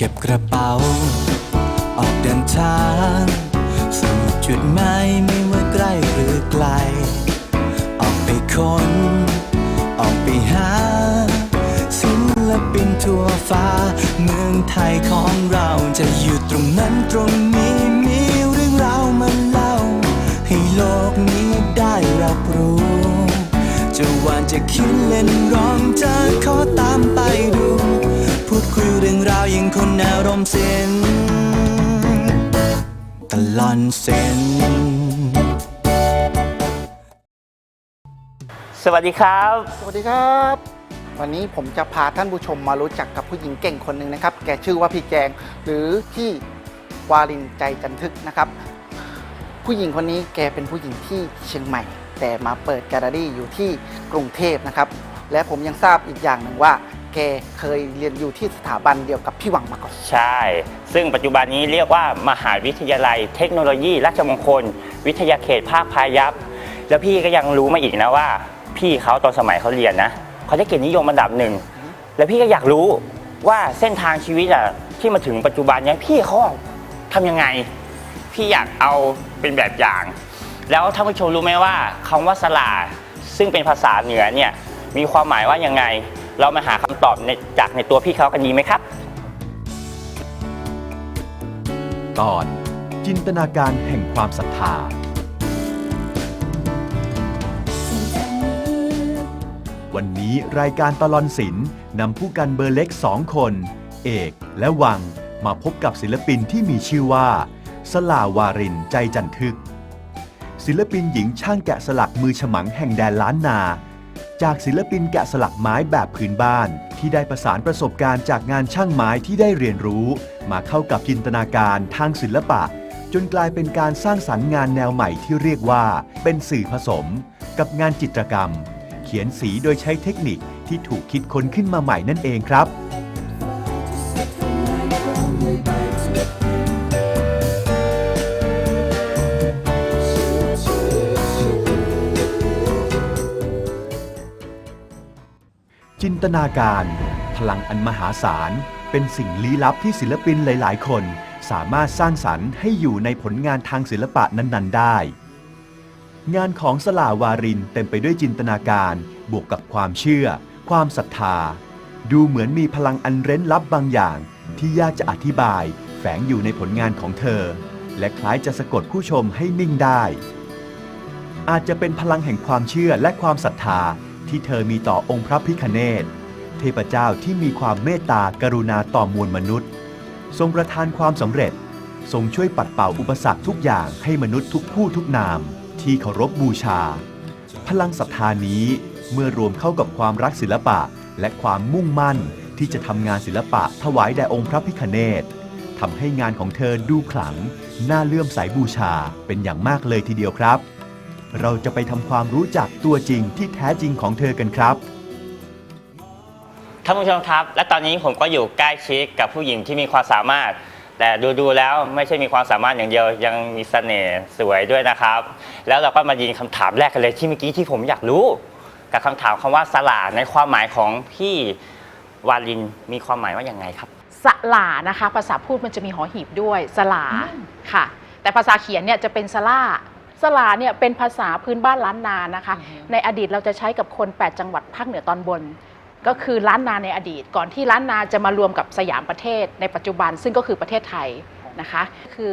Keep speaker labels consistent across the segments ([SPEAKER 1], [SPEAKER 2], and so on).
[SPEAKER 1] เก็บกระเป๋า ออกเดินทางสู่จุดหมายไม่ว่าใกล้หรือไกล ออกไปค้น ออกไปหา ศิลปินทั่วฟ้า เมืองไทยของเราจะอยู่ตรงนั้นตรงนี้มีเรื่องราวมาเล่า ให้โลกนี้ได้รับรู้ จะหวานจะคิดเล่นร้องจะขอตามไปดู เรื่องราวยังคนอารมณ์เส้นตลอนเส้น
[SPEAKER 2] สวัสดีครับ
[SPEAKER 3] สวัสดีครับ วันนี้ผมจะพาท่านผู้ชมมารู้จักกับผู้หญิงเก่งคนหนึ่งนะครับ แกชื่อว่าพี่แจง หรือที่วารินใจจันทึกนะครับ ผู้หญิงคนนี้แกเป็นผู้หญิงที่เชียงใหม่ แต่มาเปิดแกลเลอรี่อยู่ที่กรุงเทพนะครับ และผมยังทราบอีกอย่างหนึ่งว่า แกเคยเรียนอยู่ที่สถาบันเดียวกับพี่หวังมาก่อน
[SPEAKER 2] ใช่ ซึ่งปัจจุบันนี้เรียกว่ามหาวิทยาลัย เทคโนโลยี ราชมงคล วิทยาเขตภาคพายัพ แล้วพี่ก็ยังรู้มาอีกนะว่า พี่เขาตอนสมัยเขาเรียนนะเขาได้เกียรตินิยมอันดับหนึ่ง แล้วพี่ก็อยากรู้ว่าเส้นทางชีวิตอะที่มาถึงปัจจุบันเนี้ยพี่เขาทำยังไง พี่อยากเอาเป็นแบบอย่าง แล้วท่านผู้ชมรู้ไหมว่าคำว่าสลาซึ่งเป็นภาษาเหนือเนี่ยมีความหมายว่ายังไง เรามาหาคำตอบในจากในตัวพี่เขากันดีไหมครับ
[SPEAKER 4] ตอนจินตนาการแห่งความศรัทธา วันนี้รายการตลอนศิลป์นำผู้กันเบอร์เล็กสองคน เอกและวังมาพบกับศิลปินที่มีชื่อว่า สลาวารินใจจันทึก ศิลปินหญิงช่างแกะสลักมือฉมังแห่งแดนล้านนา จากศิลปินแกะสลักไม้แบบพื้นบ้าน ที่ได้ประสานประสบการณ์จากงานช่างไม้ที่ได้เรียนรู้ มาเข้ากับจินตนาการทางศิลปะ จนกลายเป็นการสร้างสรรค์งานแนวใหม่ที่เรียกว่า เป็นสื่อผสม กับงานจิตรกรรม เขียนสีโดยใช้เทคนิคที่ถูกคิดค้นขึ้นมาใหม่นั่นเองครับ จินตนาการ พลังอันมหาศาล เป็นสิ่งลี้ลับที่ศิลปินหลาย ๆ คน สามารถสร้างสรรค์ให้อยู่ในผลงานทางศิลปะนั้น ๆ ได้ งานของสลาวารินเต็มไปด้วยจินตนาการ บวกกับความเชื่อ ความศรัทธา ดูเหมือนมีพลังอันเร้นลับบางอย่าง ที่ยากจะอธิบาย แฝงอยู่ในผลงานของเธอ และคล้ายจะสะกดผู้ชมให้นิ่งได้ อาจจะเป็นพลังแห่งความเชื่อและความศรัทธา ที่เธอมีต่อองค์พระพิคเนศเทพเจ้าที่มีความเมตตากรุณาต่อมวลมนุษย์ ทรงประทานความสำเร็จ ทรงช่วยปัดเป่าอุปสรรคทุกอย่างให้มนุษย์ทุกผู้ทุกนาม ที่เคารพบูชา พลังศรัทธานี้เมื่อรวมเข้ากับความรักศิลปะ และความมุ่งมั่นที่จะทำงานศิลปะถวายแด่องค์พระพิคเนศทำให้งานของเธอดูขลัง น่าเลื่อมใสบูชาเป็นอย่างมากเลยทีเดียวครับ เราจะไปทำความรู้จักตัวจริงที่แท้จริงของเธอกันครับ
[SPEAKER 2] ท่านผู้ชมครับ และตอนนี้ผมก็อยู่ใกล้ชิดกับผู้หญิงที่มีความสามารถ แต่ดูๆแล้วไม่ใช่มีความสามารถอย่างเดียวยังมีเสน่ห์สวยด้วยนะครับ แล้วเราก็มายิงคำถามแรกกันเลยที่เมื่อกี้ที่ผมอยากรู้ กับคำถามคำว่าสลาในความหมายของพี่วาลินมีความหมายว่าอย่างไงครับ
[SPEAKER 5] สลานะคะ ภาษาพูดมันจะมีหอหีบด้วยสลาค่ะ แต่ภาษาเขียนเนี่ยจะเป็นสลา สลาเนี่ยเป็นภาษาพื้นบ้านล้านนานะคะ ในอดีตเราจะใช้กับคน 8 จังหวัดภาคเหนือตอนบน ก็คือล้านนาในอดีต ก่อนที่ล้านนาจะมารวมกับสยามประเทศในปัจจุบันซึ่งก็คือประเทศไทยนะคะ คือ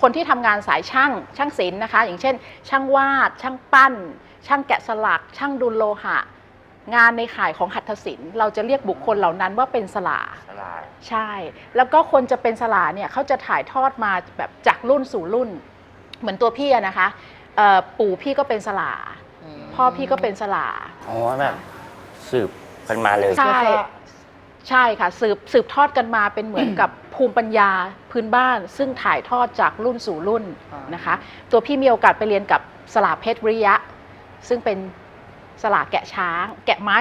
[SPEAKER 5] คนที่ทำงานสายช่างช่างศิลป์นะคะ อย่างเช่น ช่างวาด ช่างปั้น ช่างแกะสลัก ช่างดุลโลหะ งานในข่ายของหัตถศิลป์เราจะเรียกบุคคลเหล่านั้นว่าเป็นสลา
[SPEAKER 2] สลา
[SPEAKER 5] ใช่ แล้วก็คนจะเป็นสลาเนี่ยเขาจะถ่ายทอดมาแบบจากรุ่นสู่รุ่น เหมือนตัวพี่อะนะคะเอ่อปู่พี่ก็เป็นสลาพ่อพี่ก็เป็นสลา
[SPEAKER 2] อ๋อแบบสืบกันมาเลย
[SPEAKER 5] ใช่ใช่ค่ะ สืบสืบทอดกันมาเป็นเหมือนกับภูมิปัญญาพื้นบ้าน ซึ่งถ่ายทอดจากรุ่นสู่รุ่น
[SPEAKER 3] อ่าน
[SPEAKER 5] นะคะ ตัวพี่มีโอกาสไปเรียนกับสลาเพชรวิริยะ ซึ่งเป็นสลาแกะช้าง แกะไม้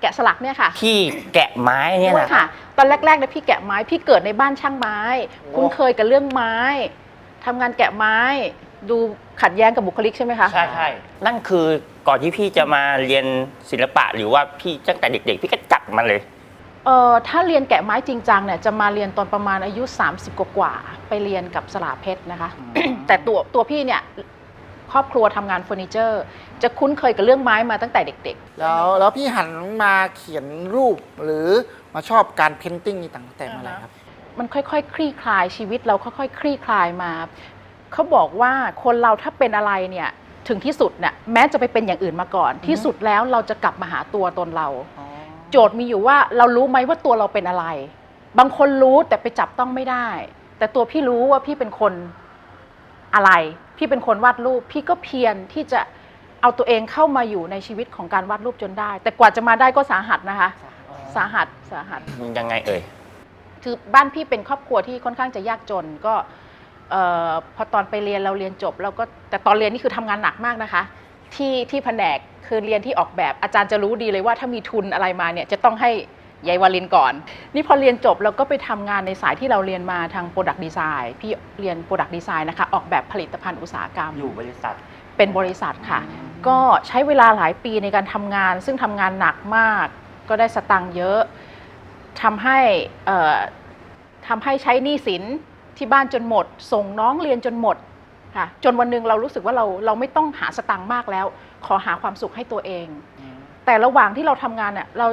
[SPEAKER 5] แกะสลักเนี่ยค่ะ
[SPEAKER 2] พี่แกะไม้เนี่ย
[SPEAKER 5] ด้วย
[SPEAKER 2] นะ
[SPEAKER 5] ค่ะ ตอนแรกๆเนี่ยพี่แกะไม้พี่เกิดในบ้านช่างไม้ คุ้นเคยกับเรื่องไม้ ทำงานแกะไม้ ดูขัดแย้งกับบุคลิกใช่ไหมคะ
[SPEAKER 2] ใช่ใช่นั่นคือก่อนที่พี่จะมาเรียนศิลปะหรือว่าพี่ตั้งแต่เด็ก ๆ พี่ก็จับมันเลย
[SPEAKER 5] เอ่อถ้าเรียนแกะไม้จริงจังเนี่ยจะมาเรียนตอนประมาณอายุ 30 กว่าๆไปเรียนกับสลาเพชรนะคะ แต่ตัวตัวพี่เนี่ยครอบครัวทำงานเฟอร์นิเจอร์ จะคุ้นเคยกับเรื่องไม้มาตั้งแต่เด็ก
[SPEAKER 3] แล้วแล้วพี่หันมาเขียนรูปหรือมาชอบการเพนติ้งนี่ตั้งแต่เมื่อไหร่ครับ
[SPEAKER 5] ๆ มันค่อยๆ คลี่คลายชีวิตเราค่อยๆ คลี่คลายมาเขาบอกว่าคนเราถ้าเป็นอะไรเนี่ยถึงที่สุดเนี่ยแม้จะไปเป็นอย่างอื่นมาก่อน ที่สุดแล้วเราจะกลับมาหาตัวตนเรา โจทย์มีอยู่ว่าเรารู้ไหมว่าตัวเราเป็นอะไร บางคนรู้แต่ไปจับต้องไม่ได้ แต่ตัวพี่รู้ว่าพี่เป็นคนอะไร พี่เป็นคนวาดรูป พี่ก็เพียรที่จะเอาตัวเองเข้ามาอยู่ในชีวิตของการวาดรูปจนได้ แต่กว่าจะมาได้ก็สาหัสนะคะ สาหัสสาหัส
[SPEAKER 2] ยังไงเอ่ย
[SPEAKER 5] คือบ้านพี่เป็นครอบครัวที่ค่อนข้างจะยากจนก็เอ่อพอตอนไปเรียนเราเรียนจบเราก็แต่ตอนเรียนนี่คือทำงานหนักมากนะคะ ที่ที่แผนกคือเรียนที่ออกแบบอาจารย์จะรู้ดีเลยว่าถ้ามีทุนอะไรมาเนี่ยจะต้องให้ยายวาลินก่อน นี่พอเรียนจบเราก็ไปทำงานในสายที่เราเรียนมาทาง Product Design พี่เรียน Product Design นะคะ ออกแบบผลิตภัณฑ์อุตสาหกรรม
[SPEAKER 2] อยู่บริษัท
[SPEAKER 5] เป็นบริษัทค่ะ ก็ใช้เวลาหลายปีในการทำงาน ซึ่งทำงานหนักมาก ก็ได้สตังค์เยอะ ทำให้เอ่อทำให้ใช้หนี้สินที่บ้านจนหมด ส่งน้องเรียนจนหมดค่ะจนวันหนึ่งเรารู้สึกว่าเราเราไม่ต้องหาสตังค์มากแล้ว ขอหาความสุขให้ตัวเอง แต่ระหว่างที่เราทำงานเนี่ยเรา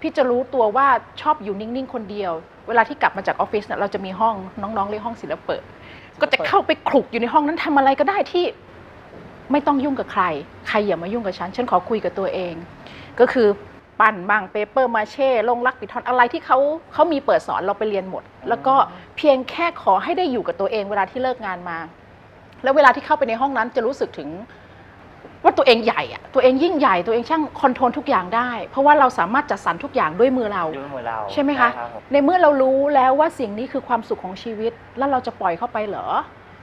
[SPEAKER 5] พี่จะรู้ตัวว่าชอบอยู่นิ่งๆคนเดียว เวลาที่กลับมาจากออฟฟิศเนี่ยเราจะมีห้องน้องๆเรียกห้องศิลปะก็จะเข้าไปคลุกอยู่ในห้องนั้นทำอะไรก็ได้ที่ไม่ต้องยุ่งกับใคร ใครอย่ามายุ่งกับฉัน ฉันขอคุยกับตัวเอง ก็คือ ปั้นบ้างเปเปอร์มาเช่ลงรักปิดทอนอะไรที่เขาเขามีเปิดสอนเราไปเรียนหมด แล้วก็เพียงแค่ขอให้ได้อยู่กับตัวเองเวลาที่เลิกงานมา แล้วเวลาที่เข้าไปในห้องนั้นจะรู้สึกถึงว่าตัวเองใหญ่อะตัวเองยิ่งใหญ่ตัวเองช่างคอนโทรลทุกอย่างได้ เพราะว่าเราสามารถจัดสรรทุกอย่างด้วยมือเรา
[SPEAKER 2] ด้วยมือเรา
[SPEAKER 5] ใช่ไหมคะ
[SPEAKER 2] รับผม
[SPEAKER 5] ในเมื่อเรารู้แล้วว่าสิ่งนี้คือความสุขของชีวิต แล้วเราจะปล่อยเข้าไปเหรอ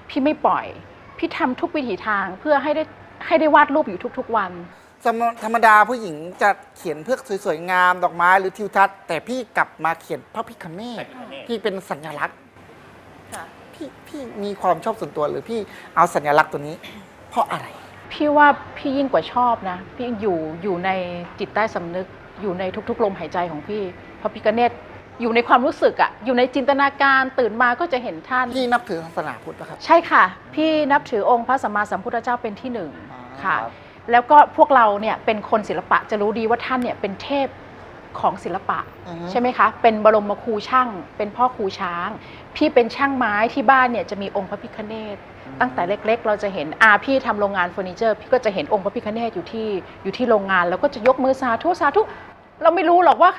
[SPEAKER 5] พี่ไม่ปล่อย พี่ทำทุกวิถีทางเพื่อให้ได้ให้ได้วาดรูปอยู่ทุกๆวัน
[SPEAKER 3] ธรรมธรรมดาผู้หญิงจะเขียนเพื่อสวยๆงามดอกไม้หรือทิวทัศน์แต่พี่กลับมาเขียนพระพิคเนตพี่เป็นสัญลักษณ์พี่พี่มีความชอบส่วนตัวหรือพี่เอาสัญลักษณ์ตัวนี้ เพราะอะไร
[SPEAKER 5] พี่ว่าพี่ยิ่งกว่าชอบนะ พี่อยู่อยู่ในจิตใต้สำนึก อยู่ในทุกๆลมหายใจของพี่พระพิกเนตอยู่ในความรู้สึกอะอยู่ในจินตนาการตื่นมาก็จะเห็นท่าน
[SPEAKER 3] พี่นับถือศาสนาพุทธนะครับ
[SPEAKER 5] ใช่ค่ะ พี่นับถือองค์พระสัมมาสัมพุทธเจ้าเป็นที่หนึ่ง
[SPEAKER 3] อ๋อ
[SPEAKER 5] ค่ะ
[SPEAKER 2] ครับ
[SPEAKER 5] แล้วก็พวกเราเนี่ยเป็นคนศิลปะจะรู้ดีว่าท่านเนี่ยเป็นเทพของศิลปะ
[SPEAKER 3] อือฮึ
[SPEAKER 5] ใช่ไหมคะ เป็นบรมครูช่าง เป็นพ่อครูช้าง พี่เป็นช่างไม้ที่บ้านเนี่ยจะมีองค์พระพิฆเนศตั้งแต่เล็กๆ เราจะเห็นอาพี่ทำโรงงานเฟอร์นิเจอร์ พี่ก็จะเห็นองค์พระพิฆเนศอยู่ที่อยู่ที่โรงงาน แล้วก็จะยกมือสาธุสาธุเราไม่รู้หรอกว่า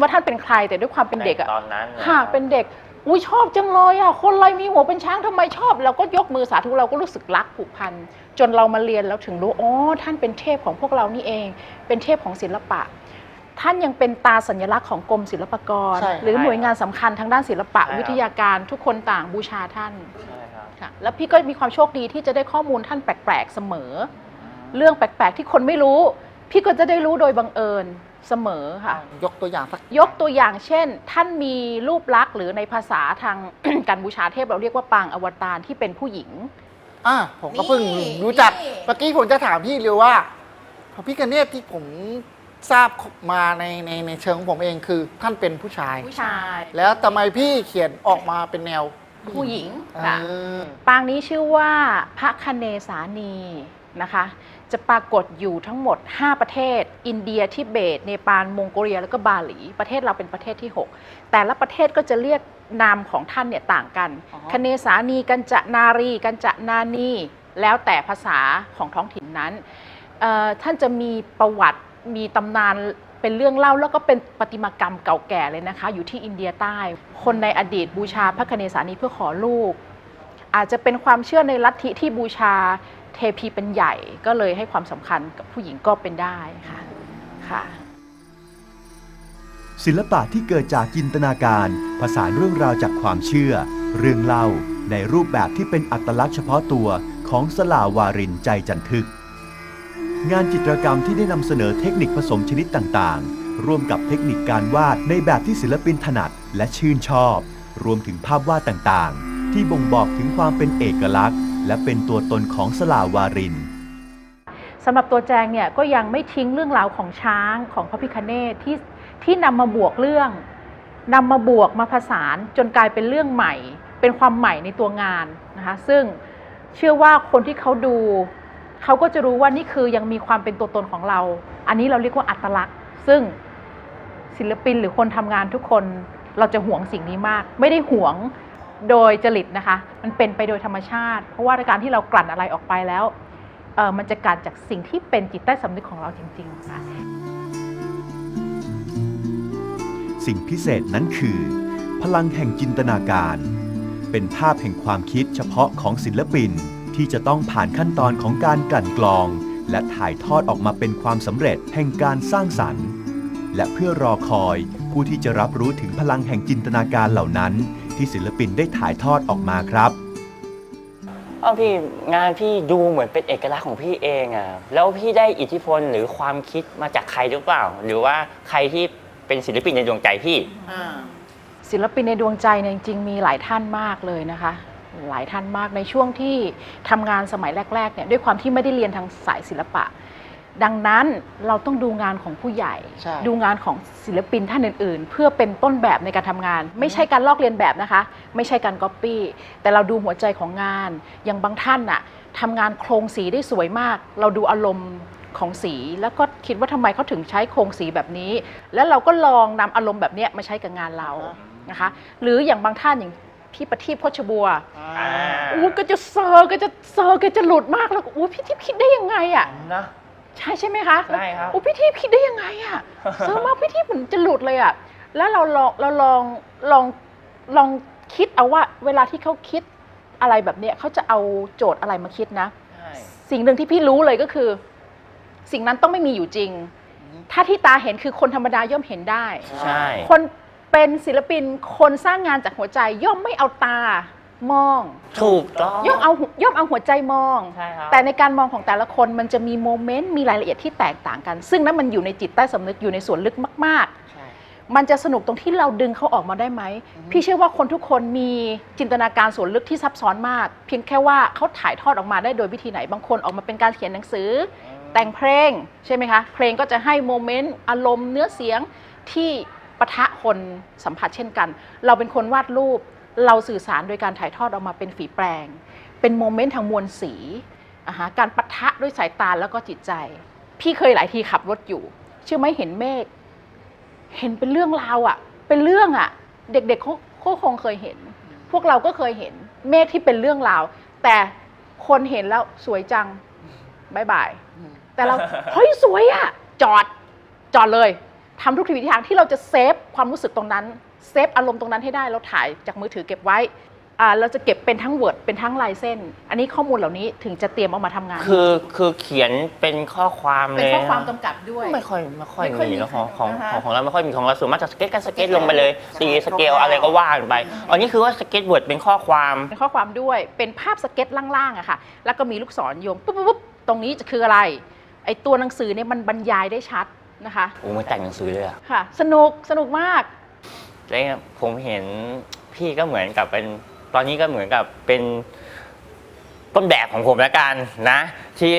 [SPEAKER 5] ว่าท่านเป็นใครแต่ด้วยความเป็นเด็กอะ
[SPEAKER 2] ในตอนนั้น
[SPEAKER 5] ค่ะ
[SPEAKER 2] รับ
[SPEAKER 5] เป็นเด็ก อุ้ยชอบจังเลยอะคนอะไรมีหัวเป็นช้างทำไมชอบ เราก็ยกมือสาธุเราก็รู้สึกรักผูกพันจนเรามาเรียนแล้วถึงรู้อ๋อท่านเป็นเทพของพวกเรานี่เอง เป็นเทพของศิลปะ ท่านยังเป็นตาสัญลักษณ์ของกรมศิลปากร
[SPEAKER 3] ใช่
[SPEAKER 5] หรือหน่วยงานสำคัญทางด้านศิลปะ
[SPEAKER 2] ใช่ครับ
[SPEAKER 5] วิทยาการทุกคนต่างบูชาท่าน
[SPEAKER 2] ใช่ครับ
[SPEAKER 5] ค่ะแล้วพี่ก็มีความโชคดีที่จะได้ข้อมูลท่านแปลกๆเสมอ เรื่องแปลกๆที่คนไม่รู้ พี่ก็จะได้รู้โดยบังเอิญ เสมอค่ะ
[SPEAKER 3] ยกตัวอย่างสัก
[SPEAKER 5] ยกตัวอย่างเช่น ท่านมีรูปลักษณ์หรือในภาษาทาง การบูชาเทพเราเรียกว่าปางอวตารที่เป็นผู้หญิง
[SPEAKER 3] อะผมก็เพิ่งรู้จักเมื่อกี้ผมจะถามพี่เลยว่าพระพิคเนตที่ผมทราบมาในในในเชิงของผมเองคือ ท่านเป็นผู้ชาย
[SPEAKER 5] ผู้ชาย
[SPEAKER 3] แล้วทำไมพี่เขียนออกมาเป็นแนว
[SPEAKER 5] ผู้หญิง
[SPEAKER 3] เอ
[SPEAKER 5] ค่ะ
[SPEAKER 3] อ
[SPEAKER 5] ปางนี้ชื่อว่าพระคเนสานีนะคะ จะปรากฏอยู่ทั้งหมด 5 ประเทศ อินเดียทิเบต เนปาลมองโกเลีย แล้วก็บาหลี ประเทศเราเป็นประเทศที่ 6 แต่ละประเทศก็จะเรียกนามของท่านเนี่ยต่างกัน
[SPEAKER 3] อ๋อ
[SPEAKER 5] คเนสานีกันจะนารี กันจะนานี แล้วแต่ภาษาของท้องถิ่นนั้นเอ่อท่านจะมีประวัติมีตำนานเป็นเรื่องเล่าแล้วก็เป็นประติมากรรมเก่าแก่เลยนะคะ อยู่ที่อินเดียใต้ คนในอดีตบูชาพระคเนสานีเพื่อขอลูก อาจจะเป็นความเชื่อในลัทธิที่บูชา เทพีเป็นใหญ่ก็เลยให้ความสำคัญกับผู้หญิงก็เป็นได้ค่ะค่ะ
[SPEAKER 4] ศิลปะที่เกิดจากจินตนาการ ผสานเรื่องราวจากความเชื่อ เรื่องเล่าในรูปแบบที่เป็นอัตลักษณ์เฉพาะตัวของสลาวารินใจจันทึก งานจิตรกรรมที่ได้นำเสนอเทคนิคผสมชนิดต่างๆ ร่วมกับเทคนิคการวาดในแบบที่ศิลปินถนัดและชื่นชอบ รวมถึงภาพวาดต่างๆ ที่บ่งบอกถึงความเป็นเอกลักษณ์ และเป็นตัวตนของสลาวาริน
[SPEAKER 5] สำหรับตัวแจงเนี่ยก็ยังไม่ทิ้งเรื่องราวของช้างของพระพิคเนตที่ที่นำมาบวกเรื่องนำมาบวกมาผสานจนกลายเป็นเรื่องใหม่ เป็นความใหม่ในตัวงานนะคะซึ่งเชื่อว่าคนที่เขาดูเขาก็จะรู้ว่านี่คือยังมีความเป็นตัวตนของเรา อันนี้เราเรียกว่าอัตลักษณ์ ซึ่งศิลปินหรือคนทำงานทุกคนเราจะหวงสิ่งนี้มาก ไม่ได้หวง โดยจริตนะคะ มันเป็นไปโดยธรรมชาติ เพราะว่าการที่เรากลั่นอะไรออกไปแล้วเออมันจะกลั่นจากสิ่งที่เป็นจิตใต้สำนึกของเราจริงๆค่ะ
[SPEAKER 4] สิ่งพิเศษนั้นคือ พลังแห่งจินตนาการ เป็นภาพแห่งความคิดเฉพาะของศิลปินที่จะต้องผ่านขั้นตอนของการกลั่นกรอง และถ่ายทอดออกมาเป็นความสำเร็จแห่งการสร้างสรรค์ และเพื่อรอคอยผู้ที่จะรับรู้ถึงพลังแห่งจินตนาการเหล่านั้น ที่ศิลปินได้ถ่ายทอดออกมาครับ
[SPEAKER 2] เอ้าพี่งานพี่ดูเหมือนเป็นเอกลักษณ์ของพี่เองอะแล้วพี่ได้อิทธิพลหรือความคิดมาจากใครหรือเปล่า หรือว่าใครที่เป็นศิลปินในดวงใจพี่
[SPEAKER 5] ศิลปินในดวงใจเนี่ยจริงๆมีหลายท่านมากเลยนะคะ หลายท่านมากในช่วงที่ทำงานสมัยแรกๆเนี่ยด้วยความที่ไม่ได้เรียนทางสายศิลปะ ดังนั้นเราต้องดูงานของผู้ใหญ่
[SPEAKER 3] ใช่
[SPEAKER 5] ดูงานของศิลปินท่านอื่น ๆ เพื่อเป็นต้นแบบในการทำงาน ไม่ใช่การลอกเลียนแบบนะคะ ไม่ใช่การก๊อปปี้แต่เราดูหัวใจของงาน อย่างบางท่านน่ะทำงานโครงสีได้สวยมาก เราดูอารมณ์ของสี แล้วก็คิดว่าทำไมเขาถึงใช้โครงสีแบบนี้ แล้วเราก็ลองนำอารมณ์แบบเนี้ยมาใช้กับงานเรานะคะ หรืออย่างบางท่านอย่างพี่ประทีปโคชบัว
[SPEAKER 2] อ่า
[SPEAKER 5] อู้ก็จะเซอร์ก็จะเซอร์ก็จะหลุดมากแล้วก็อู้พี่ทิพย์คิดได้ยังไงอะ
[SPEAKER 2] นะ
[SPEAKER 5] ใช่ใช่ไหมคะ
[SPEAKER 2] ใช่ครับ
[SPEAKER 5] อู้พี่ทิพย์คิดได้ยังไงอะเซอร์มากพี่ทิพย์เหมือนจะหลุดเลยอะแล้วเราลองเราลองลองลองคิดเอาว่า เวลาที่เขาคิดอะไรแบบเนี้ยเขาจะเอาโจทย์อะไรมาคิดนะสิ่งหนึ่งที่พี่รู้เลยก็คือ สิ่งนั้นต้องไม่มีอยู่จริง ถ้าที่ตาเห็นคือคนธรรมดาย่อมเห็นได้
[SPEAKER 2] ใช่
[SPEAKER 5] คนเป็นศิลปินคนสร้างงานจากหัวใจย่อมไม่เอาตา มอง
[SPEAKER 2] ถูกต้อง
[SPEAKER 5] ย่อมเอาหัวย่อมเอาหัวใจมอง
[SPEAKER 2] ใช่ครับ
[SPEAKER 5] แต่ในการมองของแต่ละคนมันจะมีโมเมนต์มีรายละเอียดที่แตกต่างกัน ซึ่งนั้นมันอยู่ในจิตใต้สำนึกอยู่ในส่วนลึกมากๆมันจะสนุกตรงที่เราดึงเขาออกมาได้ไหมพี่เชื่อว่าคนทุกคนมีจินตนาการส่วนลึกที่ซับซ้อนมาก เพียงแค่ว่าเขาถ่ายทอดออกมาได้โดยวิธีไหน บางคนออกมาเป็นการเขียนหนังสือ แต่งเพลงใช่ไหมคะ เพลงก็จะให้โมเมนต์อารมณ์เนื้อเสียงที่ปะทะคนสัมผัสเช่นกัน เราเป็นคนวาดรูป เราสื่อสารโดยการถ่ายทอดออกมาเป็นฝีแปลง เป็นโมเมนต์ทางมวลสีาการปะทะด้วยสายตาแล้วก็จิตใจ พี่เคยหลายทีขับรถอยู่เชื่อไหมเห็นเมฆเห็นเป็นเรื่องราวอะเป็นเรื่องอะเด็กๆเขาคงเคยเห็น พวกเราก็เคยเห็นเมฆที่เป็นเรื่องราว แต่คนเห็นแล้วสวยจังบายบาย แต่เราเฮ้ยสวยอะจอดจอดเลยทำทุกทีวิธีทางที่เราจะเซฟความรู้สึกตรงนั้น เซฟอารมณ์ตรงนั้นให้ได้ เราถ่ายจากมือถือเก็บไว้อ่าเราจะเก็บเป็นทั้งเวิร์ดเป็นทั้งลายเส้น อันนี้ข้อมูลเหล่านี้ถึงจะเตรียมเอามาทำงาน
[SPEAKER 2] คือคือเขียนเป็นข้อความ
[SPEAKER 5] เป็น
[SPEAKER 2] เลย
[SPEAKER 5] ข้อความ
[SPEAKER 2] นะ
[SPEAKER 5] กำกับด้วย
[SPEAKER 2] ไม่ค่อยไม่ค่อย
[SPEAKER 5] ไม่ค่อย
[SPEAKER 2] มี
[SPEAKER 5] มี
[SPEAKER 2] แล้วของของ
[SPEAKER 5] นะคะ
[SPEAKER 2] ของของเราไม่ค่อยมีของเราส่วนมากจะสเก็ตกันสเก็ตลงไปเลยตีสเกลอะไรก็ว่ากันไปอันนี้คือว่าสเก็ตบอร์ดเป็นข้อความ
[SPEAKER 5] เป็นข้อความด้วยเป็นภาพสเก็ตล่างๆอะค่ะ แล้วก็มีลูกศรโยงปุ๊บปุ๊บปุ๊บตรงนี้จะคืออะไรไอตัวหนังสือเนี่ยมันบรรยายได้ชัดนะคะ
[SPEAKER 2] โอ้มันแต่งหนังสือเลยอะ
[SPEAKER 5] ค่ะ สนุกสนุกมาก
[SPEAKER 2] แล้วผมเห็นพี่ก็เหมือนกับเป็นตอนนี้ก็เหมือนกับเป็นต้นแบบของผมแล้วกันนะ ที่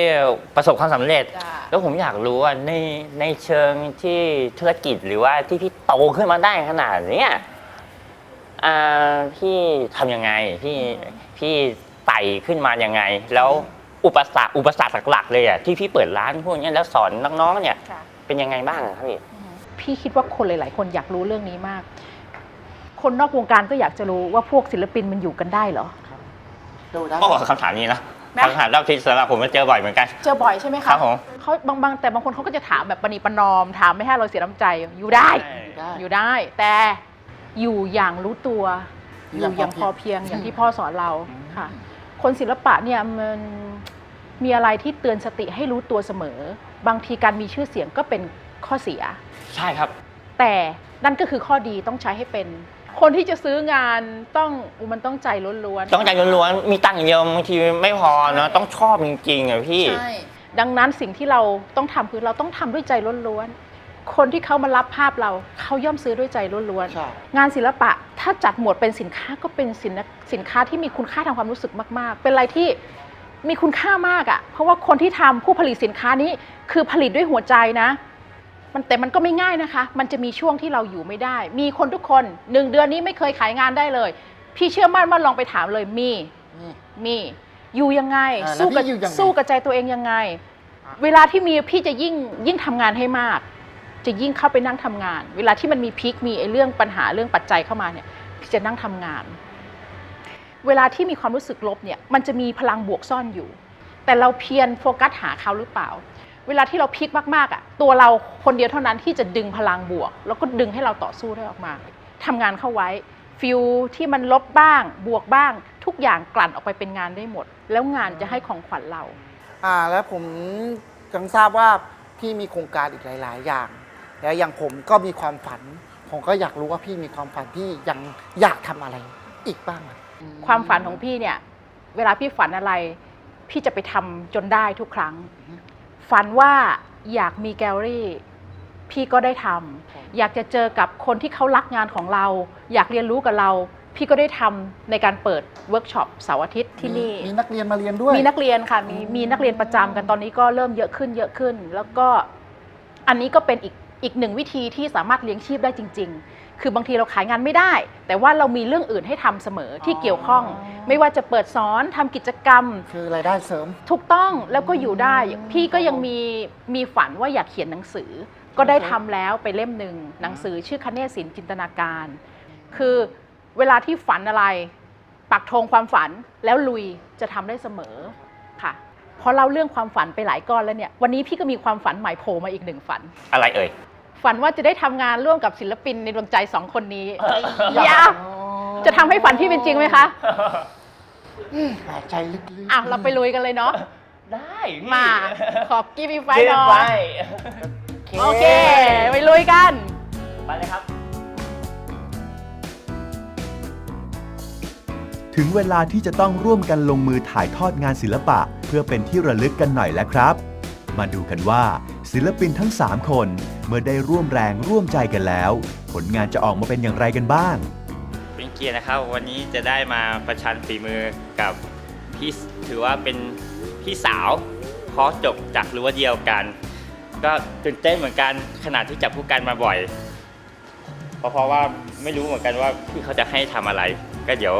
[SPEAKER 2] ประสบความสำเร็จ
[SPEAKER 5] จ้ะ
[SPEAKER 2] แล้วผมอยากรู้ว่าในในเชิงที่ธุรกิจหรือว่าที่พี่โตขึ้นมาได้ขนาดเนี้ยอ่าพี่ทำยังไงพี่พี่ไต่ขึ้นมายังไง แล้วอุปสรรคอุปสรรคหลักๆเลยอะที่พี่เปิดร้านพวกเนี้ยแล้วสอนน้องๆเนี่ย
[SPEAKER 5] ค่ะ
[SPEAKER 2] เป็นยังไงบ้างอะครับพี่
[SPEAKER 5] พี่คิดว่าคนหลาย ๆ คนอยากรู้เรื่องนี้มาก คนนอกวงการก็อยากจะรู้ว่าพวกศิลปินมันอยู่กันได้เหรอ
[SPEAKER 3] ดูได้
[SPEAKER 2] ก็คำถามนี้นะ
[SPEAKER 5] นะ
[SPEAKER 2] คำถามรอบที่สำหรับผมมันเจอบ่อยเหมือนกัน
[SPEAKER 5] เจอบ่อยใช่ไหมคะ
[SPEAKER 2] ครับผม
[SPEAKER 5] เขาบางบางแต่บางคนเขาก็จะถามแบบปณีประนอม ถามไม่ให้เราเสียน้ำใจอยู่ได้
[SPEAKER 3] ได้
[SPEAKER 5] อยู่ได้ แต่อยู่อย่างรู้ตัว
[SPEAKER 3] อ
[SPEAKER 5] อยู่
[SPEAKER 3] ย่าง
[SPEAKER 5] อย่างพ
[SPEAKER 3] พ
[SPEAKER 5] อ
[SPEAKER 3] อเพี
[SPEAKER 5] เพีย
[SPEAKER 3] ย
[SPEAKER 5] ง
[SPEAKER 3] ง
[SPEAKER 5] อย่างที่พ่อสอนเราค่ะ คนศิลปะเนี่ยมันมีอะไรที่เตือนสติให้รู้ตัวเสมอ บางทีการมีชื่อเสียงก็เป็นข้อเสีย
[SPEAKER 2] ใช่ครับ
[SPEAKER 5] แต่นั่นก็คือข้อดีต้องใช้ให้เป็น คนที่จะซื้องานต้องอุยมันต้องใจล้วนๆ
[SPEAKER 2] ต้องใจล้วนๆมีตังค์อย่างเดียวบางทีไม่พอเนาะต้องชอบจริงๆอะพี่
[SPEAKER 5] ใช่ดังนั้นสิ่งที่เราต้องทำคือเราต้องทำด้วยใจล้วนๆ คนที่เขามารับภาพเราเขาย่อมซื้อด้วยใจล้วน
[SPEAKER 3] ใช่
[SPEAKER 5] ๆ งานศิลปะถ้าจัดหมวดเป็นสินค้าก็เป็นสินสินค้าที่มีคุณค่าทางความรู้สึกมากๆ เป็นอะไรที่มีคุณค่ามากอะ่ะ เพราะว่าคนที่ทำผู้ผลิตสินค้านี้คือผลิตด้วยหัวใจนะ มันแต่มันก็ไม่ง่ายนะคะ มันจะมีช่วงที่เราอยู่ไม่ได้ มีคนทุกคนหนึ่งเดือนนี้ไม่เคยขายงานได้เลย พี่เชื่อมั่นว่าลองไปถามเลยมี
[SPEAKER 3] นี่
[SPEAKER 5] มีอยู่ยังไง
[SPEAKER 3] อ่าแล้ว
[SPEAKER 5] สู้กับ
[SPEAKER 3] พี่อยู่ยังไง
[SPEAKER 5] สู้กับใจตัวเองยังไง
[SPEAKER 3] อะ
[SPEAKER 5] เวลาที่มีพี่จะยิ่งยิ่งทำงานให้มาก จะยิ่งเข้าไปนั่งทำงาน เวลาที่มันมีพีคมีไอ้เรื่องปัญหาเรื่องปัจจัยเข้ามาเนี่ยพี่จะนั่งทำงาน เวลาที่มีความรู้สึกลบเนี่ยมันจะมีพลังบวกซ่อนอยู่ แต่เราเพียรโฟกัสหาเขาหรือเปล่า เวลาที่เราพีคมากๆอะตัวเราคนเดียวเท่านั้นที่จะดึงพลังบวก แล้วก็ดึงให้เราต่อสู้ได้ออกมาทำงานเข้าไว้ฟิลที่มันลบบ้างบวกบ้าง ทุกอย่างกลั่นออกไปเป็นงานได้หมด แล้วงานจะให้ของขวัญเรา
[SPEAKER 3] อ่าแล้วผมยังทราบว่าพี่มีโครงการอีกหลาย ๆ อย่าง แล้วอย่างผมก็มีความฝัน ผมก็อยากรู้ว่าพี่มีความฝันที่ยังอยากทำอะไรอีกบ้างไหม
[SPEAKER 5] ความฝันของพี่เนี่ย เวลาพี่ฝันอะไร พี่จะไปทำจนได้ทุกครั้ง ฝันว่าอยากมีแกลเลอรี่ พี่ก็ได้ทำอยากจะเจอกับคนที่เขารักงานของเรา อยากเรียนรู้กับเรา พี่ก็ได้ทำในการเปิดเวิร์กช็อปเสาร์อาทิตย์ที่นี่
[SPEAKER 3] มีมีนักเรียนมาเรียนด้วย
[SPEAKER 5] มีนักเรียนค่ะ มีมีนักเรียนประจำกันตอนนี้ก็เริ่มเยอะขึ้นเยอะขึ้น แล้วก็อันนี้ก็เป็นอีกอีกหนึ่งวิธีที่สามารถเลี้ยงชีพได้จริง ๆ คือบางทีเราขายงานไม่ได้ แต่ว่าเรามีเรื่องอื่นให้ทำเสมอที่เกี่ยวข้อง ไม่ว่าจะเปิดสอนทำกิจกรรม
[SPEAKER 3] คือรายได้เสริม
[SPEAKER 5] ถูกต้องแล้วก็อยู่ได้พี่ก็ยังมีมีฝันว่าอยากเขียนหนังสือ ก็ได้ทำแล้วไปเล่มหนึ่งหนังสือชื่อคเนศศิลป์จินตนาการ คือเวลาที่ฝันอะไร ปักธงความฝันแล้วลุยจะทำได้เสมอค่ะพอเล่าเรื่องความฝันไปหลายก้อนแล้วเนี่ยวันนี้พี่ก็มีความฝันใหม่โผล่มาอีกหนึ่งฝัน
[SPEAKER 2] อะไรเอ่ย
[SPEAKER 5] ฝันว่าจะได้ทำงานร่วมกับศิลปินในดวงใจสองคนนี้
[SPEAKER 2] เอ้ย
[SPEAKER 5] อยาก จะทำให้ฝันพี่เป็นจริงไหมคะ
[SPEAKER 3] แปลกใจลึกๆ
[SPEAKER 5] อะเราไปลุยกันเลยเนาะ
[SPEAKER 2] ได้พี่
[SPEAKER 5] มาขอบกีบีไฟ
[SPEAKER 2] เดิ
[SPEAKER 5] ห
[SPEAKER 2] น
[SPEAKER 5] น่อ
[SPEAKER 2] ไป
[SPEAKER 5] ยโอเค ไปลุยกัน
[SPEAKER 2] ไปเลยครับ
[SPEAKER 4] ถึงเวลาที่จะต้องร่วมกันลงมือถ่ายทอดงานศิลปะ เพื่อเป็นที่ระลึกกันหน่อยแล้วครับ มาดูกันว่า ศิลปินทั้ง 3 คน เมื่อได้ร่วมแรงร่วมใจกันแล้ว ผลงานจะออกมาเป็นอย่างไรกันบ้าง
[SPEAKER 2] เป็นเกียรตินะครับ วันนี้จะได้มาประชันฝีมือกับพี่ถือว่าเป็นพี่สาวเพราะจบจากรั้วเดียวกัน ก็ตื่นเต้นเหมือนกันขนาดที่จับผู้กันมาบ่อย เพราะเพราะว่าไม่รู้เหมือนกันว่าพี่เขาจะให้ทำอะไร ก็เดี๋ยว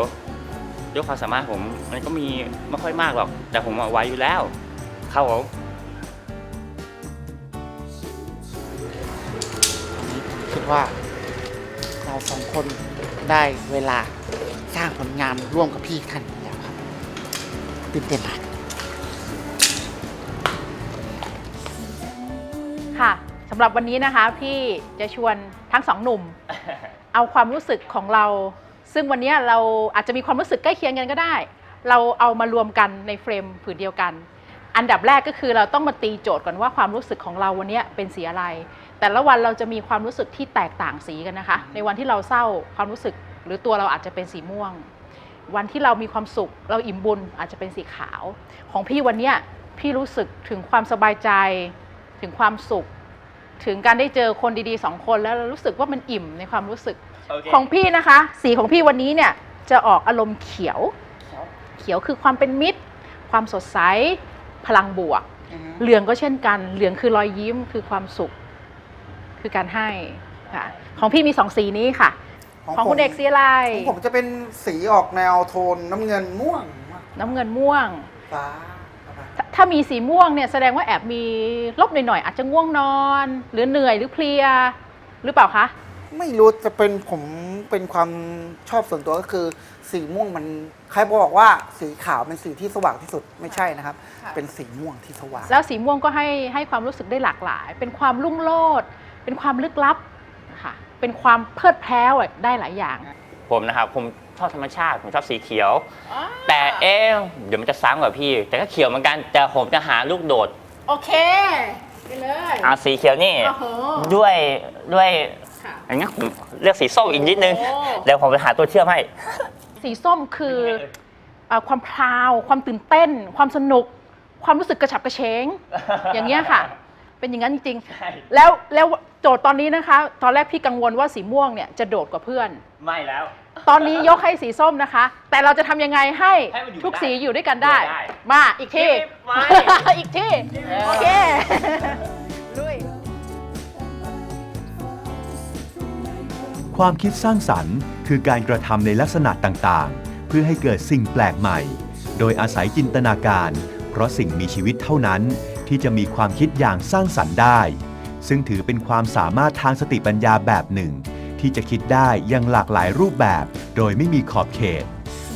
[SPEAKER 2] ด้วยความสามารถผมมันก็มีไม่ค่อยมากหรอก แต่ผมเอาไว้อยู่แล้วครับผม
[SPEAKER 3] คิดว่าเราสองคน ได้เวลาสร้างผลงานร่วมกับพี่ท่านแล้วครับตื่นเต้นมาก
[SPEAKER 5] ค่ะสำหรับวันนี้นะคะพี่จะชวนทั้งสองหนุ่ม เอาความรู้สึกของเรา ซึ่งวันนี้เราอาจจะมีความรู้สึกใกล้เคียงกันก็ได้ เราเอามารวมกันในเฟรมผืนเดียวกัน อันดับแรกก็คือเราต้องมาตีโจทย์ก่อนว่าความรู้สึกของเราวันนี้เป็นสีอะไร แต่ละวันเราจะมีความรู้สึกที่แตกต่างสีกันนะคะ ในวันที่เราเศร้าความรู้สึก หรือตัวเราอาจจะเป็นสีม่วง วันที่เรามีความสุข เราอิ่มบุญอาจจะเป็นสีขาว ของพี่วันเนี้ยพี่รู้สึกถึงความสบายใจ ถึงความสุข ถึงการได้เจอคนดีๆสองคนแล้วเรารู้สึกว่ามันอิ่มในความรู้สึก
[SPEAKER 2] โอเค
[SPEAKER 5] ของพี่นะคะ สีของพี่วันนี้เนี่ยจะออกอารมณ์เขียว เขียวคือความเป็นมิตร ความสดใส พลังบวก เหลืองก็เช่นกัน เหลืองคือรอยยิ้มคือความสุข คือการให้ค่ะของพี่มีสองสีนี้ค่ะ ของคุณเอกสีอะไร
[SPEAKER 3] ของผมจะเป็นสีออกแนวโทนน้ำเงินม่วง
[SPEAKER 5] น้ำเงินม่วง
[SPEAKER 3] ฟ้า
[SPEAKER 5] ถ้าถ้ามีสีม่วงเนี่ยแสดงว่าแอบมีลบหน่อยๆอาจจะง่วงนอน หรือเหนื่อยหรือเพลียหรือเปล่าคะ
[SPEAKER 3] ไม่รู้จะเป็นผมเป็นความชอบส่วนตัวก็คือ สีม่วงมันใครบอกว่าสีขาวเป็นสีที่สว่างที่สุดไม่ใช่นะครับ
[SPEAKER 5] ค่ะ
[SPEAKER 3] เป็นสีม่วงที่สว่าง
[SPEAKER 5] แล้วสีม่วงก็ให้ให้ความรู้สึกได้หลากหลาย เป็นความลุ่งโลด เป็นความลึกลับนะคะเป็นความเพลิดเพลินได้หลายอย่าง
[SPEAKER 2] ผมนะครับผมชอบธรรมชาติ ผมชอบสีเขียว แต่เอ๊ะเดี๋ยวมันจะซ้ำกับพี่ แต่ก็เขียวเหมือนกัน แต่ผมจะหาลูกโดด
[SPEAKER 5] โอเคไปเลย
[SPEAKER 2] อ่าสีเขียวนี่
[SPEAKER 5] โอ้โห
[SPEAKER 2] ด้วยด้วย
[SPEAKER 5] ค่ะ
[SPEAKER 2] อย่างงี้นผมเลือกสีส้มอีกนิดนึง
[SPEAKER 5] โอ้
[SPEAKER 2] เดี๋ยวผมไปหาตัวเชื่อมให้
[SPEAKER 5] สีส้มคือเอ่อความพราว ความตื่นเต้น ความสนุก ความรู้สึกกระฉับกระเฉง อย่างเงี้ยค่ะ เป็นอย่างนั้นจริง
[SPEAKER 2] ใช่
[SPEAKER 5] ๆแล้วแล้วโจทย์ตอนนี้นะคะ ตอนแรกพี่กังวลว่าสีม่วงเนี่ยจะโดดกว่าเพื่อน
[SPEAKER 2] ไม่แล้ว
[SPEAKER 5] ตอนนี้ยกให้สีส้มนะคะ แต่เราจะทำยังไงให้
[SPEAKER 2] ให้มันอยู่
[SPEAKER 5] ทุก
[SPEAKER 2] ได้
[SPEAKER 5] สีอยู่ด้วยกันได้
[SPEAKER 2] ได้
[SPEAKER 5] มาอีกที
[SPEAKER 2] ไม่
[SPEAKER 5] อีกที โอเค ลุย
[SPEAKER 4] ความคิดสร้างสรรค์ คือการกระทำในลักษณะต่างๆ เพื่อให้เกิดสิ่งแปลกใหม่ โดยอาศัยจินตนาการ เพราะสิ่งมีชีวิตเท่านั้น ที่จะมีความคิดอย่างสร้างสรรค์ได้ ซึ่งถือเป็นความสามารถทางสติปัญญาแบบหนึ่ง ที่จะคิดได้อยังหลากหลายรูปแบบ โดยไม่มีขอบเขต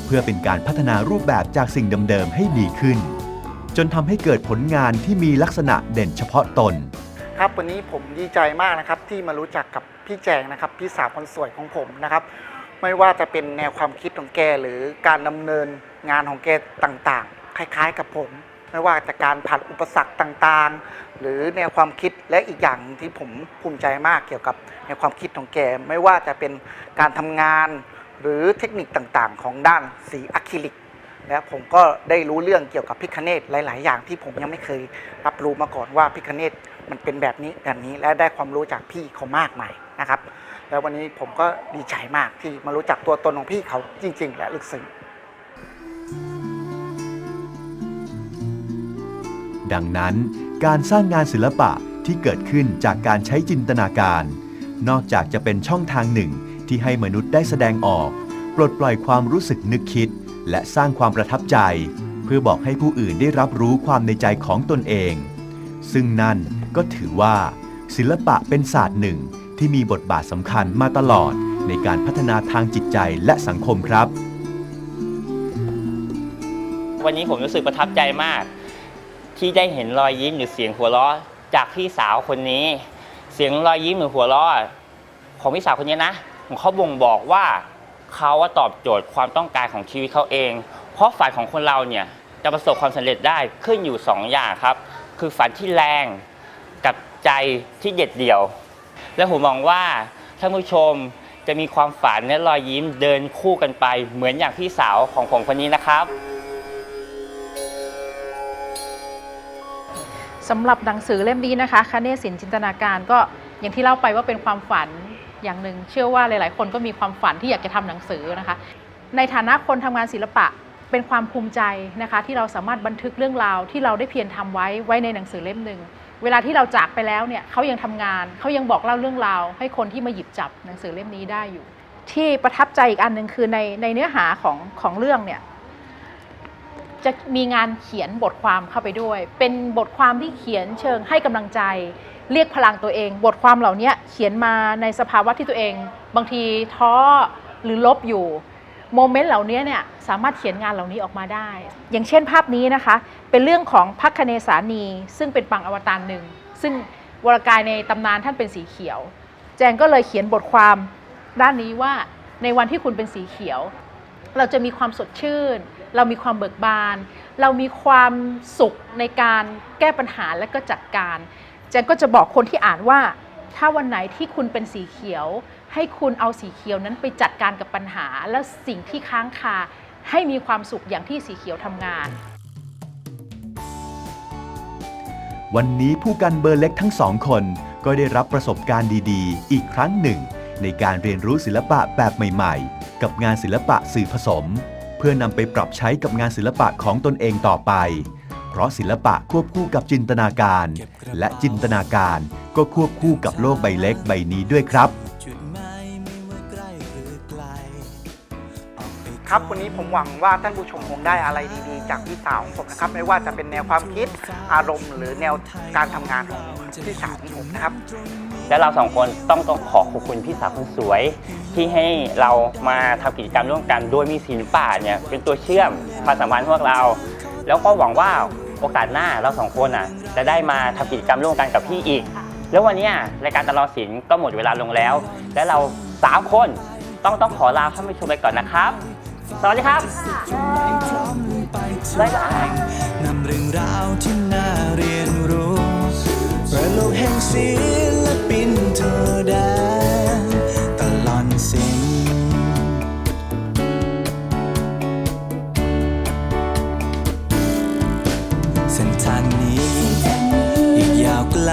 [SPEAKER 4] เพื่อเป็นการพัฒนารูปแบบจากสิ่งเดิมๆให้ดีขึ้น จนทำให้เกิดผลงานที่มีลักษณะเด่นเฉพาะตน
[SPEAKER 3] ครับวันนี้ผมดีใจมากนะครับที่มารู้จักกับพี่แจงนะครับพี่สาวคนสวยของผมนะครับ ไม่ว่าจะเป็นแนวความคิดของแกหรือการดำเนินงานของแกต่างๆ คล้ายๆกับผม ไม่ว่าจะการผ่านอุปสรรคต่างๆ หรือแนวความคิดและอีกอย่างที่ผมภูมิใจมากเกี่ยวกับแนความคิดของแก ไม่ว่าจะเป็นการทำงาน หรือเทคนิคต่างๆ ของด้านสีอะคริลิกและผมก็ได้รู้เรื่องเกี่ยวกับพิคเนตหลาย ๆ อย่างที่ผมยังไม่เคยรับรู้มาก่อนว่าพิคเนตมันเป็นแบบนี้แบบนี้และได้ความรู้จากพี่เขามากมายนะครับ แล้ววันนี้ผมก็ดีใจมากที่มารู้จักตัวตนของพี่เขาจริง ๆ และลึกซึ้ง
[SPEAKER 4] ดังนั้นการสร้างงานศิลปะที่เกิดขึ้นจากการใช้จินตนาการ นอกจากจะเป็นช่องทางหนึ่งที่ให้มนุษย์ได้แสดงออก ปลดปล่อยความรู้สึกนึกคิด และสร้างความประทับใจ เพื่อบอกให้ผู้อื่นได้รับรู้ความในใจของตนเอง ซึ่งนั่นก็ถือว่า ศิลปะเป็นศาสตร์หนึ่งที่มีบทบาทสำคัญมาตลอดในการพัฒนาทางจิตใจและสังคมครับ
[SPEAKER 2] วันนี้ผมรู้สึกประทับใจมาก ที่ได้เห็นรอยยิ้มหรือเสียงหัวเราะจากพี่สาวคนนี้ เสียงรอยยิ้มหรือหัวเราะของพี่สาวคนนี้นะของเขาบ่งบอกว่าเขาว่าตอบโจทย์ความต้องการของชีวิตเขาเอง เพราะฝันของคนเราเนี่ยจะประสบความสำเร็จได้ขึ้นอยู่สองอย่างครับ คือฝันที่แรงกับใจที่เด็ดเดี่ยว และผมมองว่าท่านผู้ชมจะมีความฝันและรอยยิ้มเดินคู่กันไป เหมือนอย่างพี่สาวของผมคนนี้นะครับ
[SPEAKER 5] สำหรับหนังสือเล่มนี้นะคะคเนศศิลป์จินตนาการก็อย่างที่เล่าไปว่าเป็นความฝันอย่างหนึ่งเชื่อว่าหลาย ๆ คนก็มีความฝันที่อยากจะทำหนังสือนะคะ ในฐานะคนทำงานศิลปะเป็นความภูมิใจนะคะ ที่เราสามารถบันทึกเรื่องราวที่เราได้เพียรทำไว้ไว้ในหนังสือเล่มหนึ่งเวลาที่เราจากไปแล้วเนี่ยเขายังทำงานเขายังบอกเล่าเรื่องราว ให้คนที่มาหยิบจับหนังสือเล่มนี้ได้อยู่ ที่ประทับใจอีกอันหนึ่งคือในในเนื้อหาของของเรื่องเนี่ย จะมีงานเขียนบทความเข้าไปด้วย เป็นบทความที่เขียนเชิงให้กำลังใจ เรียกพลังตัวเอง บทความเหล่านี้เขียนมาในสภาวะที่ตัวเอง บางทีท้อหรือลบอยู่โมเมนต์เหล่านี้เนี่ยสามารถเขียนงานเหล่านี้ออกมาได้ อย่างเช่นภาพนี้นะคะ เป็นเรื่องของพักคเนสานี ซึ่งเป็นปังอวตารหนึ่ง ซึ่งวรกายในตำนานท่านเป็นสีเขียว แจงก็เลยเขียนบทความด้านนี้ว่าในวันที่คุณเป็นสีเขียว เราจะมีความสดชื่น เรามีความเบิกบาน เรามีความสุขในการแก้ปัญหาและก็จัดการแจนก็จะบอกคนที่อ่านว่า ถ้าวันไหนที่คุณเป็นสีเขียว ให้คุณเอาสีเขียวนั้นไปจัดการกับปัญหา และสิ่งที่ค้างคาให้มีความสุขอย่างที่สีเขียวทำงาน
[SPEAKER 4] วันนี้ผู้กันเบอร์เล็กทั้งสองคนก็ได้รับประสบการณ์ดีๆ อีกครั้งหนึ่ง ในการเรียนรู้ศิลปะแบบใหม่ ๆ กับงานศิลปะสื่อผสม พื่อนำไปปรับใช้กับงานศิลปะของตนเองต่อไป เพราะศิลปะควบคู่กับจินตนาการ และจินตนาการก็ควบคู่กับโลกใบเล็กใบนี้ด้วยครับ
[SPEAKER 3] ครับวันนี้ผมหวังว่าท่านผู้ชมคงได้อะไรดีๆ จากพี่สาวของผมนะครับ ไม่ว่าจะเป็นแนวความคิดอารมณ์ หรือแนวการทำงานของพี่สาวของผมนะครับ
[SPEAKER 2] และเราสองคนต้องต้องขอขอบคุณพี่สาวคนสวย ที่ให้เรามาทำกิจกรรมร่วมกัน โดยมีศิลปะเนี่ยเป็นตัวเชื่อมความสัมพันธ์พวกเรา แล้วก็หวังว่าโอกาสหน้าเราสองคนอะจะได้มาทำกิจกรรมร่วมกันกับพี่อีก แล้ววันเนี้ยรายการตลอดศิลป์ก็หมดเวลาลงแล้ว และเราสามคนต้องต้องขอลาท่านผู้ชมไปก่อนนะครับ สวัสดีครับ
[SPEAKER 1] พร้อมไปทุกแห่งนำเรื่องราวที่น่าเรียนรู้เปิดโลกแห่งศิล ปินเธอแดนตลอดสิ่งเส้นทางนี้อีกยาวไกล